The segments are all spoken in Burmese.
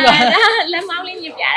ရှိပါလက်မောင်းလေးမြင်ပြတာ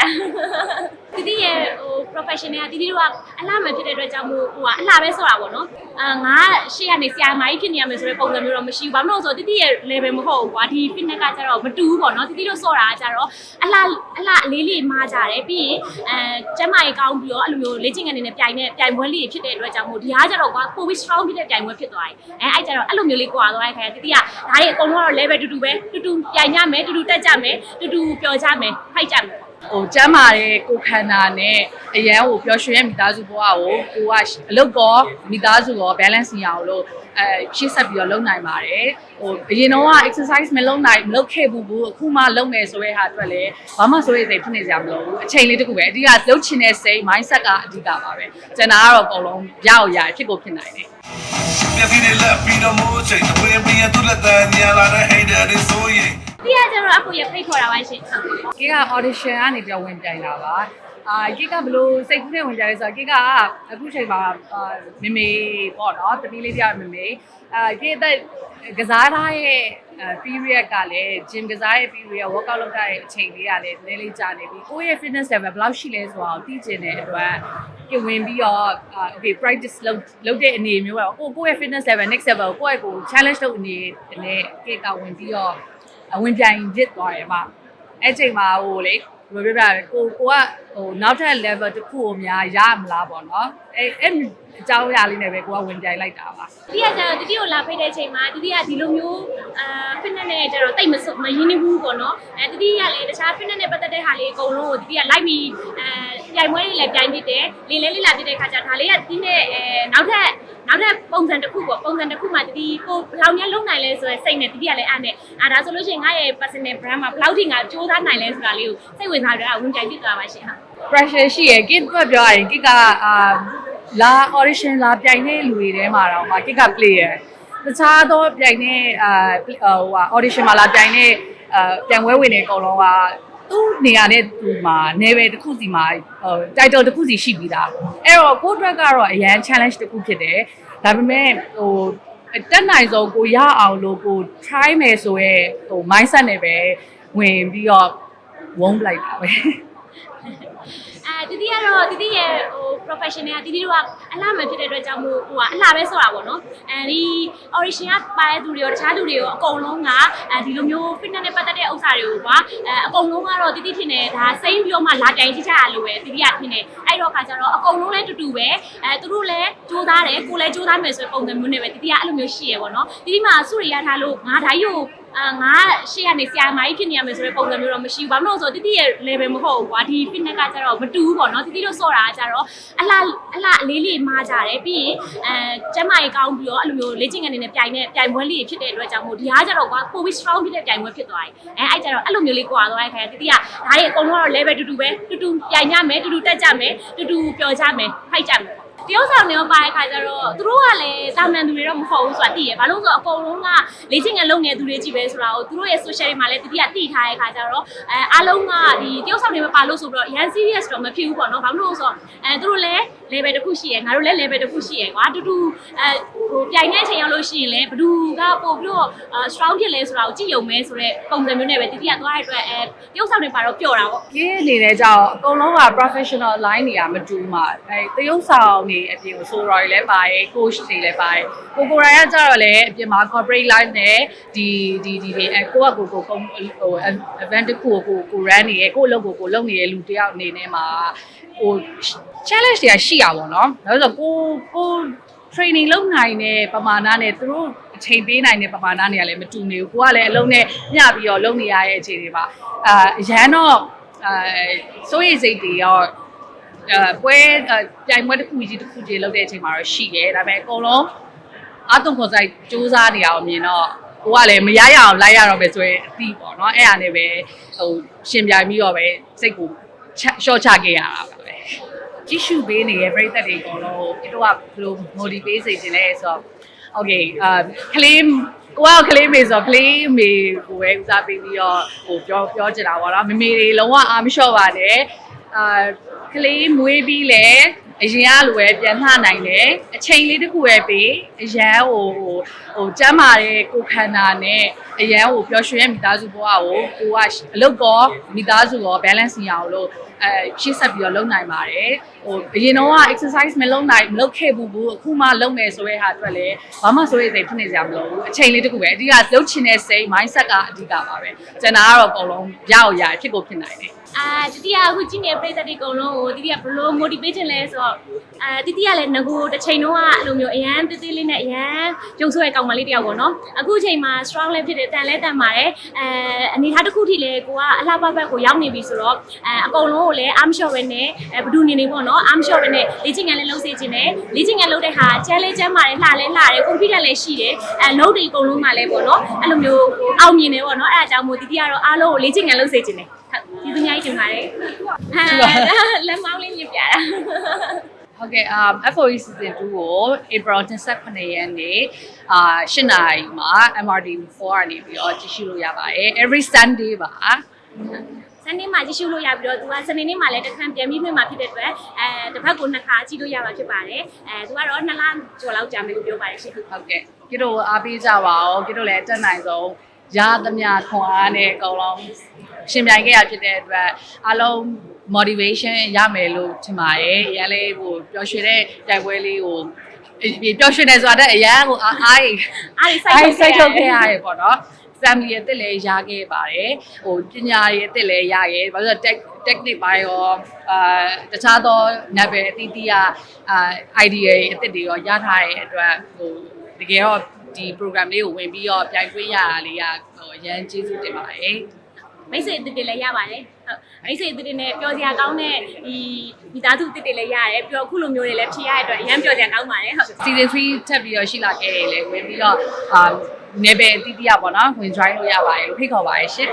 တီတီရဲ့ဟို professional ကတီတီတို့ကအလှမဖြစ်တဲ့အတွက်ကြောင့်မို့ဟိုကအလှပဲဆိုတာပေါ့နော်အာငါရှေ့ကနေဆရာမကြီးဖြစ်နေရမယ်ဆိုတဲ့ပုံစံမျိုးတော့မရှိဘူးဘာလို့လဲဆိုတော့တီတီရဲ့ level မဟုတ်ဘူးကွာဒီ fitness ကကျတော့မတူဘူးပေါ့နော်တီတီတို့ဆော့တာကကျတော့အလှအလှအလေးလေးမားကြတယ်ပြီးရင်အဲကျမကြီးကောင်းပြီးတော့အဲ့လိုမျိုးလေ့ကျင့်ခန်းနေနဲ့ပြိုင်နေပြိုင်ပွဲလေးဖြစ်တဲ့အတွက်ကြောင့်မို့ဒီဟာကျတော့ကွာပိုပြီး strong ဖြစ်တဲ့ပြိုင်ပွဲဖြစ်သွားတယ်အဲအဲ့ကျတော့အဲ့လိုမျိုးလေးကွာသွားတဲ့ခါကျတီတီကဒါတွေအကုန်လုံးကတော့ level တူတူပဲတူတူပြိုင်ကြမယ်တူတူတက်ကြမယ်တူတူပျော်ကြမယ်ဖိုက်ကြမယ် ဟိုကျမ်းမာတဲ့ကိုယ်ခန္ဓာနဲ့အရန်ကိုပျော်ရွှင်ရဲ့မိသားစုဘဝကိုကိုကအလုပ်ကောမိသားစုရော balance ရအောင်လို့အဲရှေ့ဆက်ပြီးတော့လုပ်နိုင်ပါတယ်ဟိုအရင်တော့က exercise မလုပ်နိုင်မလုပ်ခဲ့ဘူးဘူးအခုမှလုပ်မယ်ဆိုတဲ့ဟာအတွက်လည်းဘာမှဆိုရစိတ်ဖြစ်နေကြမလို့ဘူးအချိန်လေးတစ်ခုပဲအဓိကလုပ်ချင်တဲ့စိတ် mindset ကအဓိကပါပဲကျန်တာကတော့အကုန်လုံးရအောင်ရဖြစ်ကိုဖြစ်နိုင်တယ်မျက်စိတွေလက်ပြီးတော့မိုးချိန်တဝင်းပြီးရသူ့လက်တန်းညာလာတဲ့ hater တွေဆိုရင် ဒီကကျတော့အခုရဖိတ်ခေါ်တာပါရှင်ဟုတ်ကိက audition ကနေပြောင်းဝင်ပြိုင်တာပါအာကိကဘလို့စိတ်ကူးနဲ့ဝင်ကြလဲဆိုတော့ကိကအခုချိန်မှာအာမမေပေါ့နော်တပီးလေးပြမမေအာကိတဲ့ကစားထားရဲ့ period ကလည်း gym ကစားရဲ့ period workout လုပ်တဲ့အချိန်လေးကလည်းနည်းနည်းလေးကြာနေပြီကိုယ့်ရဲ့ fitness level ဘယ်လောက်ရှိလဲဆိုတာကိုသိချင်တဲ့အတွက်ကိဝင်ပြီးတော့အာ okay practice လုပ်လုပ်တဲ့အနေမျိုးပဲကိုကိုယ့်ရဲ့ fitness level next level ကိုယ့်ရဲ့ကို challenge လုပ်အနေနဲ့ကိကဝင်ပြီးတော့ အဝင်ပြိုင်ဖြစ်သွားတယ်မှာအဲ့ချိန်မှာဟိုလေဘယ်လိုပြောပြလဲကိုကိုကဟိုနောက်ထပ် level တစ်ခုကိုများရမလားပေါ့နော်အဲ့အဲ့အကြောင်းအရာလေးနဲ့ပဲကိုကဝင်ပြိုင်လိုက်တာပါဒီကကျတော့တတိကိုလာဖိတ်တဲ့အချိန်မှာတတိကဒီလိုမျိုးအာ fitness နဲ့ကျတော့တိတ်မစွမရင်းနှီးဘူးပေါ့နော်အဲတတိကလည်းတခြား fitness နဲ့ပတ်သက် တဲ့ဟာလေးအကုန်လုံးကိုတတိကလိုက်ပြီးအဲပြိုင်ပွဲတွေလည်းပြိုင်ဖြစ်တယ်လေလဲလေးလာဖြစ်တဲ့ခါကျဒါလေးကဒီနဲ့အဲနောက်ထပ်နောက်ထပ်ပုံစံတစ်ခုပေါ့ပုံစံတစ်ခုမှတတိကိုဘယ်လောက်များလုံးနိုင်လဲဆိုရယ်စိတ်နဲ့တတိကလည်းအားနဲ့အာဒါဆိုလို့ရှိရင်ငါရဲ့ personal brand မှာဘယ်လောက်ထိငါစူးစမ်းနိုင်လဲဆိုတာလေးကိုစိတ်ဝင်စားကြတာဝင်ကြိုင်ဖြစ်သွားပါရှင်ဟာ pressure ရှိရယ် kid ကပြောရရင် kid ကအာလာ audition လာပြိုင်တဲ့လူတွေထဲမှာတော့မှာ kid က play ရယ်တခြားသောပြိုင်တဲ့အာဟိုဟာ audition မှာလာပြိုင်တဲ့အာပြိုင်ပွဲဝင်တွေအကုန်လုံးက သူ့နေရာနဲ့သူမှာ level တစ်ခုစီမှာဟို title တစ်ခုစီရှိပြီးသားအဲ့တော့ကိုယ့်အတွက်ကတော့အရန် challenge တစ်ခုဖြစ်တယ်ဒါပေမဲ့ဟိုတက်နိုင်ဆုံးကိုရအောင်လို့ကို try မယ်ဆိုရဲဟို mindset နဲ့ပဲဝင်ပြီးတော့ဝုန်းလိုက်တာပဲအဲ တီတီကတော့တီတီရဲ့ဟို professional ကတီတီတို့ကအလှမဖြစ်တဲ့အတွက်ကြောင့်မို့ဟိုကအလှပဲဆိုတာပေါ့နော်အဲဒီ origin ကပါတဲ့သူတွေရောတခြားလူတွေရောအကုန်လုံးကအဲဒီလိုမျိုး fitness နဲ့ပတ်သက်တဲ့ဥစ္စာတွေကိုကွာအဲအကုန်လုံးကတော့တီတီထင်တယ်ဒါစိမ့်ပြီးတော့မှလာတိုင်ကြည့်ကြရလို့ပဲတီတီကထင်တယ်အဲ့တော့ခါကျတော့အကုန်လုံးလည်းတူတူပဲအဲသူတို့လည်းစူးစမ်းတယ်ကိုယ်လည်းစူးစမ်းမယ်ဆိုတဲ့ပုံစံမျိုးနဲ့ပဲတီတီကအဲ့လိုမျိုးရှိရပေါ့နော်တီတီမှာစုရိရထားလို့ငါဓာတ်ရုပ် အာငါရှေ့ကနေဆရာမကြီးဖြစ်နေရမယ်ဆိုတဲ့ပုံစံမျိုးတော့မရှိဘူး။ဘာလို့လဲဆိုတော့တီတီရဲ့ level မဟုတ်ဘူးကွာ။ဒီ fitness ကကျတော့မတူဘူးပေါ့နော်။တီတီတို့ဆော့တာကကျတော့အလှအလှအလေးလေးမားကြတယ်။ပြီးရင်အဲကျမကြီးကောင်းပြီးတော့အဲ့လိုမျိုးလေ့ကျင့်ခန်းနေနဲ့ပြိုင်နေပြိုင်ပွဲလေးဖြစ်တဲ့အတွက်ကြောင့်မို့ဒီဟာကျတော့ကွာပိုပြီး strong ဖြစ်တဲ့ပြိုင်ပွဲဖြစ်သွားတယ်။အဲအဲ့ကျတော့အဲ့လိုမျိုးလေးကွာသွားတဲ့ခါကျတီတီကဒါတွေအကုန်လုံးကတော့ level တူတူပဲတူတူပြိုင်ကြမယ်တူတူတက်ကြမယ်တူတူပျော်ကြမယ်ဖိုက်ကြမယ် တရုပ်ဆောင်တွေရောပါတဲ့ခါကျတော့သူတို့ကလည်းတာမန်သူတွေတော့မဟုတ်ဘူးဆိုတာသိရဘာလို့လဲဆိုတော့အကုန်လုံးကလေ့ကျင့်ခန်းလုပ်နေတဲ့သူတွေကြီးပဲဆိုတာကိုသူတို့ရဲ့ social တွေမှာလည်းတတိယသိထားတဲ့ခါကျတော့အဲအားလုံးကဒီတရုပ်ဆောင်တွေမပါလို့ဆိုပြီးတော့ရန် serious တော့မဖြစ်ဘူးပေါ့နော်ဘာလို့လဲဆိုတော့အဲသူတို့လည်း level တစ်ခုရှိရယ်ငါတို့လည်း level တစ်ခုရှိရယ်ကွာတူတူအဲဟိုပြိုင်တဲ့အချိန်ရောက်လို့ရှိရင်လည်းဘယ်သူကပို့ပြီးတော့ strong ဖြစ်လဲဆိုတာကိုကြည့်ရုံပဲဆိုတော့ပုံစံမျိုးနဲ့ပဲတတိယသွားတဲ့အတွက်အဲတရုပ်ဆောင်တွေပါတော့ပျော်တာပေါ့ကင်းအနေနဲ့ကြောင့်အကုန်လုံးက professional line တွေကမတူမှာအဲတရုပ်ဆောင်နေအပြင်ကို solo တွေလည်းပါတယ် coach တွေလည်းပါတယ်ကိုကိုရိုင်းကကြတော့လည်းအပြင်မှာ corporate line နဲ့ဒီဒီဒီဒီအဲကိုကကိုကိုဟို event တစ်ခုကိုကိုကို run နေရကိုအလုပ်ကိုကိုလုပ်နေတဲ့လူတစ်ယောက်အနေနဲ့မှာဟို challenge တွေကရှိရပါတော့။ဒါဆိုကိုကို training လုပ်နိုင်တဲ့ပမာဏနဲ့သူတို့အချိန်ပေးနိုင်တဲ့ပမာဏတွေကလည်းမတူနေဘူး။ကိုကလည်းအလုံးနဲ့ညပြီးတော့လုပ်နေရတဲ့အခြေအနေပါ။အာရန်တော့အဲစိုးရိမ်စိတ်တွေရော အဲပွဲပြိုင်ပွဲတစ်ခုကြီးတစ်ခုကြီးလုပ်တဲ့အချိန်မှာတော့ရှိတယ်။ဒါပေမဲ့အကုန်လုံးအတုံခွန်ဆိုင်စူးစမ်းနေရအောင်မြင်တော့ကိုကလည်းမရရအောင်လိုက်ရတော့ပဲဆိုရင်အသီးပေါ့နော်။အဲ့ဒါနဲ့ပဲဟိုရှင်ပြိုင်ပြီးတော့ပဲစိတ်ကိုရှော့ချခဲ့ရတာပါပဲကြည့်ရှုပေးနေတဲ့ပရိသတ်တွေအကုန်လုံးကိုတို့ကဘယ်လို motivate စေချင်လဲဆိုတော့ okay အာကလေးကိုကကလေးမေဆိုတော့ကလေးမေကိုပဲဦးစားပေးပြီးတော့ဟိုပြောပြောချင်တာပေါ့နော်မမေတွေလုံးဝအားမလျှော့ပါနဲ့ အာကလေးမွေးပြီးလဲအရင်ကလိုပဲပြန်လှနိုင်တယ်အချိန်လေးတစ်ခုပဲပေးအရန်ဟိုဟိုဟိုကျမ်းမာတဲ့ကိုယ်ခန္ဓာနဲ့အရန်ဟိုပျော်ရွှင်ရဲ့မိသားစုဘဝကိုကိုကအလုပ်ကောမိသားစုရော balance ရအောင်လို့အဲရှေ့ဆက်ပြီးတော့လုပ်နိုင်ပါတယ်ဟိုအရင်တော့က exercise မလုပ်နိုင်မလုပ်ခဲ့ဘူးဘူးအခုမှလုပ်မယ်ဆိုတဲ့ဟာအတွက်လည်းဘာမှဆိုရတဲ့ဖြစ်နေကြမလို့ဘူးအချိန်လေးတစ်ခုပဲအဓိကလုပ်ချင်တဲ့စိတ် mindset ကအဓိကပါပဲကျန်တာကတော့အကုန်လုံးရအောင်ရဖြစ်ကိုဖြစ်နိုင်တယ် အာတတိယအခုကြည့်နေပြည်သက်တွေအကုန်လုံးကိုတတိယဘလို့ motivate ချင်လဲဆိုတော့အာတတိယလည်းငကိုတစ်ချိန်တော့အဲ့လိုမျိုးအရန်တေးသေးလေးနဲ့အရန်ကြုံဆွဲကောင်မလေးတယောက်ပေါ့နော်အခုချိန်မှာ strong လည်းဖြစ်တယ်တန်လည်းတန်ပါတယ်အဲအနေထားတစ်ခုထိလည်းကိုကအလှပဘက်ကိုရောက်နေပြီဆိုတော့အဲအကုန်လုံးကိုလည်း arm shot ပဲနဲ့အဲဘဒူနေနေပေါ့နော် arm shot ပဲနဲ့လေ့ကျင့်ငန်းလည်းလုပ်စေချင်တယ်လေ့ကျင့်ငန်းလုပ်တဲ့ဟာကျဲလဲကျဲမာတယ်လှလဲလှတယ် confidence လည်းရှိတယ်အဲ note တွေအကုန်လုံးမှလည်းပေါ့နော်အဲ့လိုမျိုးအောင်မြင်တယ်ပေါ့နော်အဲ့ဒါကြောင့်မို့တတိယတော့အားလုံးကိုလေ့ကျင့်ငန်းလုပ်စေချင်တယ်ဟုတ်ကျေးဇူး အများကြီးတင်ပါတယ်ဟာလက်မောင်းလေးမြင်ပြတာဟုတ်ကဲ့ um FOE season 2ကို April 28ရက်နေ့အာ8နာရီမှာ MRT4 ကနေပြီးတော့ကြည့်ရှုလို့ရပါတယ် every Sunday ပါစနေမှာကြည့်ရှုလို့ရပြီးတော့သူကစနေနေ့မှာလည်းတစ်ခါပြန်ပြီးပြင်မှာဖြစ်တဲ့အတွက်အဲတစ်ပတ်ကိုနှစ်ခါကြည့်လို့ရမှာဖြစ်ပါတယ်အဲသူကတော့နှစ်လကျော်လောက်ကြာမယ်လို့ပြောပါတယ်ရှင်ဟုတ်ကဲ့ကြည့်တို့အားပေးကြပါဦးကြည့်တို့လည်းအတက်နိုင်ဆုံး ရသမျှခွန်အားနဲ့အကုန်လုံးရှင်ပြိုင်ခဲ့ရဖြစ်တဲ့အတွက်အားလုံး motivation ရမယ်လို့ထင်ပါတယ်ရန်လေးဟိုပျော်ရွှင်တဲ့တိုင်ပွဲလေးကိုပျော်ရွှင်တယ်ဆိုတာတဲ့အရန်ကိုအားအားအားဒီစိုစိုက်က်ထုတ်ထုတ်စိုက်ထုတ်ခဲ့ခဲ့ရရတယ်ပေါ့နော် family ရဲ့အစ်လည်းရခဲ့ပါတယ်ဟိုပညာရဲ့အစ်လည်းရခဲ့ဘာလို့လဲ tech technique ဘာရောအာတခြားသော level အသီးသီးကအာ idea တွေအစ်တွေရောရထားတဲ့အတွက်ဟိုတကယ်တော့ ဒီ program လေးကိုဝင်ပြီးတော့ပြိုင်ခွင့်ရတာလေးကဟိုအရန်ကျေးဇူးတင်ပါတယ်မိတ်ဆွေအစ်တွေလည်းရပါတယ်ဟုတ်မိတ်ဆွေအစ်တွေနဲ့ပျော်စရာကောင်းတဲ့ဒီမိသားစုအစ်တွေလည်းရတယ်ပြီးတော့အခုလိုမျိုးတွေလည်းဖြေရတဲ့အတွက်အရင်ပျော်စရာကောင်းပါတယ်ဟုတ် season 3ထပ်ပြီးတော့ရှိလာခဲ့တယ်လေဝင်ပြီးတော့အာ level အသီးသီးကပေါ့နော်ဝင် join လို့ရပါတယ်လို့ဖိတ်ခေါ်ပါတယ်ရှင်